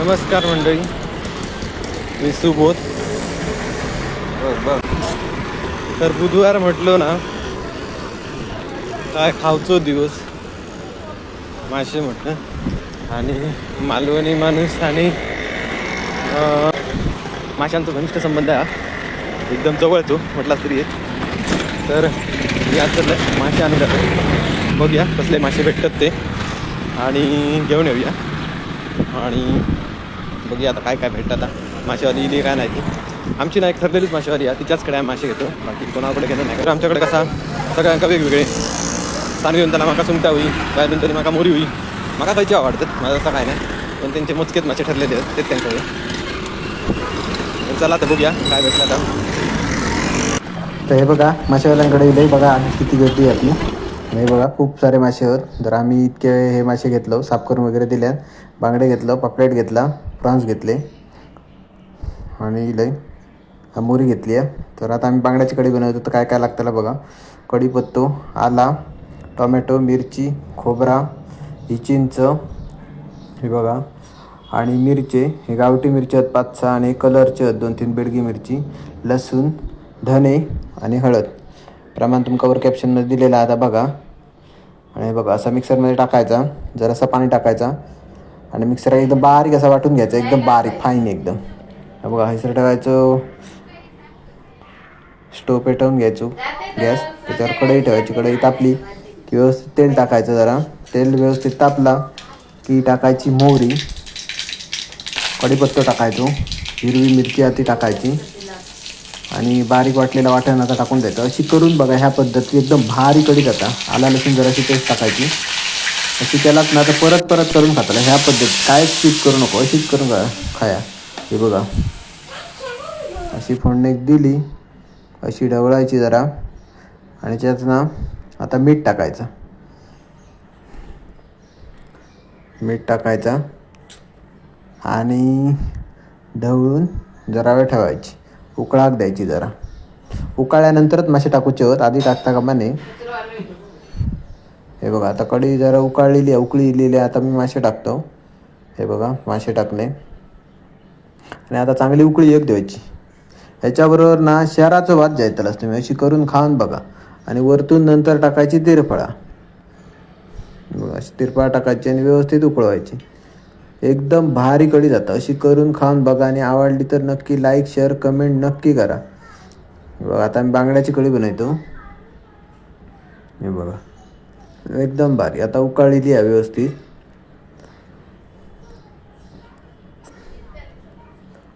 नमस्कार मंडळी. मी सुबोध. तर बुधवार म्हटलो ना काय खावचो दिवस? मासे म्हटलं. आणि मालवणी माणूस आणि माशांचा घनिष्ठ संबंध आहे एकदम जवळ तो म्हटला तरी तर या तर मासे आणून जातो बघूया कसले मासे भेटतात ते. आणि घेऊन येऊया. आणि बघूया आता काय काय भेटतं आता. मासेवाली इली काय नाही ती. आमची नाही ठरलेलीच मासेवाली आहे. तिच्याचकडे आम्ही मासे घेतो. बाकी कोणाकडे घेतो नाही. तर आमच्याकडे कसा सगळ्यांका वेगवेगळे. सांगली म्हणताना माका सुंगटा होई काय दोन तरी माका मोरी होई. माका खायची आवडतात माझं असं काय नाही. पण त्यांचे मोजकेच मासे ठरलेले आहेत तेच त्यांच्याकडे. चला आता बघूया काय भेटलं आता. तर हे बघा मासेवाल्यांकडे इले बघा किती गर्दी आहे आपली. नाही बघा खूप सारे मासे आहेत. जर आम्ही इतके हे मासे घेतलो साफ करून वगैरे दिल्यात बांगडे घेतलं पापलेट घेतला प्रॉन्स घेतले आणि इले मोरी घेतली आहे. तर आता आम्ही बांगड्याची कढी बनवतो. तर काय काय लागतं बघा. कढीपत्तो आला टोमॅटो मिरची खोबरा ही चिंच हे बघा आणि मिरचे. हे गावठी मिरची आहेत पाच सहा आणि कलरचे आहेत दोन तीन बेडगी मिरची लसूण धने आणि हळद. प्रमाण तुमका वर कॅप्शनमध्ये दिलेलं आहे आता बघा. आणि बघा असा मिक्सरमध्ये टाकायचा. जरासा पाणी टाकायचा. आणि मिक्सर एकदम बारीक असा वाटून घ्यायचा. एकदम बारीक फाईन एकदम. बघा हेसर ठेवायचं स्टोव पेटवून घ्यायचो. गॅस त्याच्यावर कढई ठेवायची. कढई तापली की व्यवस्थित तेल टाकायचं जरा. तेल व्यवस्थित तापला की टाकायची मोहरी. कढीपत्ता टाकायचो. हिरवी मिरची आधी टाकायची. आणि बारीक वाटलेला वाटण आता टाकून द्यायचं अशी करून बघा ह्या पद्धती एकदम भारी कडी जाता आला लसूण जराशी पेस्ट टाकायची. अशी त्यालाच ना आता परत परत करून खाताला. ह्या पद्धत कायच स्किप करू नको अशीच करून खा खाया. हे बघा. अशी फोडणी दिली. अशी ढवळायची जरा. आणि त्यात ना आता मीठ टाकायचं. मीठ टाकायचा. आणि ढवळून जरा वेळ ठेवायची. उकळाक द्यायची जरा. उकाळल्यानंतरच मासे टाकूचे होत आधी टाकता का माने हे बघा आता कढी जरा उकाळलेली आहे उकळलेली आहे. आता मी मासे टाकतो. हे बघा मासे टाकले. आणि आता चांगली उकळी एक द्यायची. ह्याच्याबरोबर ना शहराचं भात जायतलाच तुम्ही. अशी करून खाऊन बघा. आणि वरतून नंतर टाकायची तिरफळा. बघा अशी तिरफळा टाकायची आणि व्यवस्थित उकळवायची. एकदम भारी कढी जातं. अशी करून खाऊन बघा आणि आवडली तर नक्की लाईक शेअर कमेंट नक्की करा. बघा आता मी बांगड्याची कढी बनवतो. हे बघा. एकदम भारी. आता उकाळलेली आहे व्यवस्थित.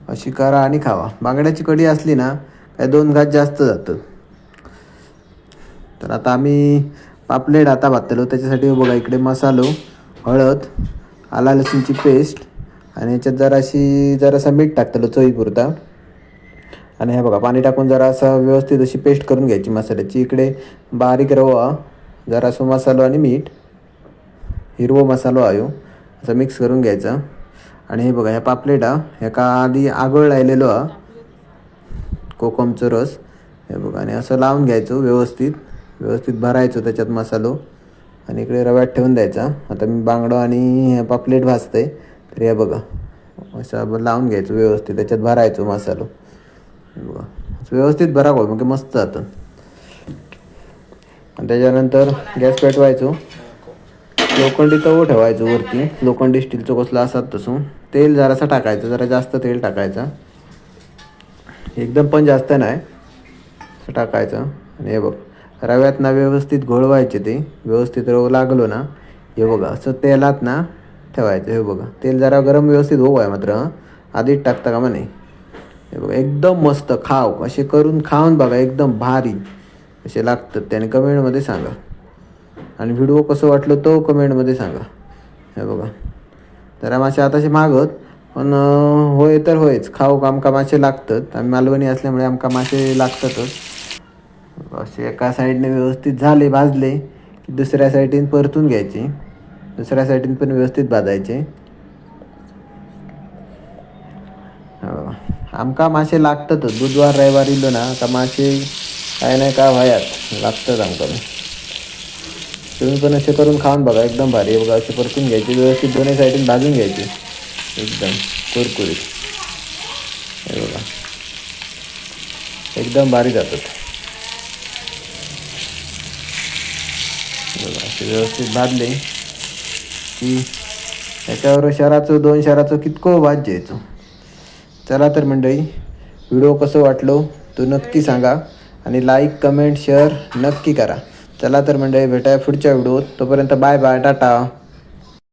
अशी करा आणि खावा. बांगड्याची कढी असली ना काय दोन घात जास्त जातं. तर आता आम्ही पापलेट आता भातलो. त्याच्यासाठी बघा इकडे मसालो हळद आला लसूणची पेस्ट आणि याच्यात जराशी जरासा मीठ टाकतलो चवीपुरता आणि हे बघा पाणी टाकून जरा असं व्यवस्थित अशी पेस्ट करून घ्यायची मसाल्याची. इकडे बारीक रवा जरासो मसालो आणि मीठ हिरवो मसालो आयो. असं मिक्स करून घ्यायचा. आणि हे बघा ह्या पापलेटा ह्याका आधी आगळ लायलेलो हा कोकमचं रस हे बघा आणि असं लावून घ्यायचो व्यवस्थित. व्यवस्थित भरायचो त्याच्यात मसालो. आणि इकडे रव्यात ठेवून द्यायचा. आता मी बांगडं आणि पापलेट भाजतंय. तर हे बघा असं लावून घ्यायचं व्यवस्थित. त्याच्यात भरायचो मसालो. बघा व्यवस्थित भरा गो मग म्हणजे मस्त जातं आणि त्याच्यानंतर गॅस पेटवायचो. लोखंडी तवो ठेवायचो वरती. लोखंडी स्टीलचं कसलं असतात तसं. तेल जरासं टाकायचं जरा जास्त तेल टाकायचं. एकदम पण जास्त नाही. असं टाकायचं. आणि हे बघ रव्यात ना व्यवस्थित घोळवायचे ते व्यवस्थित रव लागलो ना हे बघा असं तेलात ना ठेवायचं हे बघा. तेल जरा गरम व्यवस्थित होऊ आहे मात्र आधीच टाकता का म्हणे हे बघा एकदम मस्त खाव. असे करून खाऊन बघा एकदम भारी. असे लागतात त्याने कमेंटमध्ये सांगा. आणि व्हिडिओ कसं वाटलं तो कमेंटमध्ये सांगा. हे बघा. जरा मासे आताशे मागत पण होय तर होयच. खाऊ आमका मासे लागतात. आम्ही मालवणी असल्यामुळे आमका मासे लागतातच. असे एका साईडने व्यवस्थित झाले भाजले की दुसऱ्या साईडीन परतून घ्यायचे. दुसऱ्या साईडीन पण व्यवस्थित भाजायचे. हो. आमका मासे लागतातच बुधवार रविवार इलो ना का मासे काय नाही का व्हायात लागतात आमका. तुम्ही पण असे करून खाऊन बघा एकदम भारी बघा असे परतून घ्यायचे व्यवस्थित दोन्ही साईडीन भाजून घ्यायचे. एकदम कुरकुरीत. हे बघा. एकदम भारी जातात. बघा असे व्यवस्थित भाजले की त्याच्यावर शहराचं दोन शहराचं कितको भाज जायचो. चला तर मंडळी व्हिडिओ कसं वाटलो तो नक्की सांगा आणि लाईक कमेंट शेअर नक्की करा. चला तर मंडळी भेटाय पुढच्या व्हिडिओत. तोपर्यंत बाय बाय टाटा.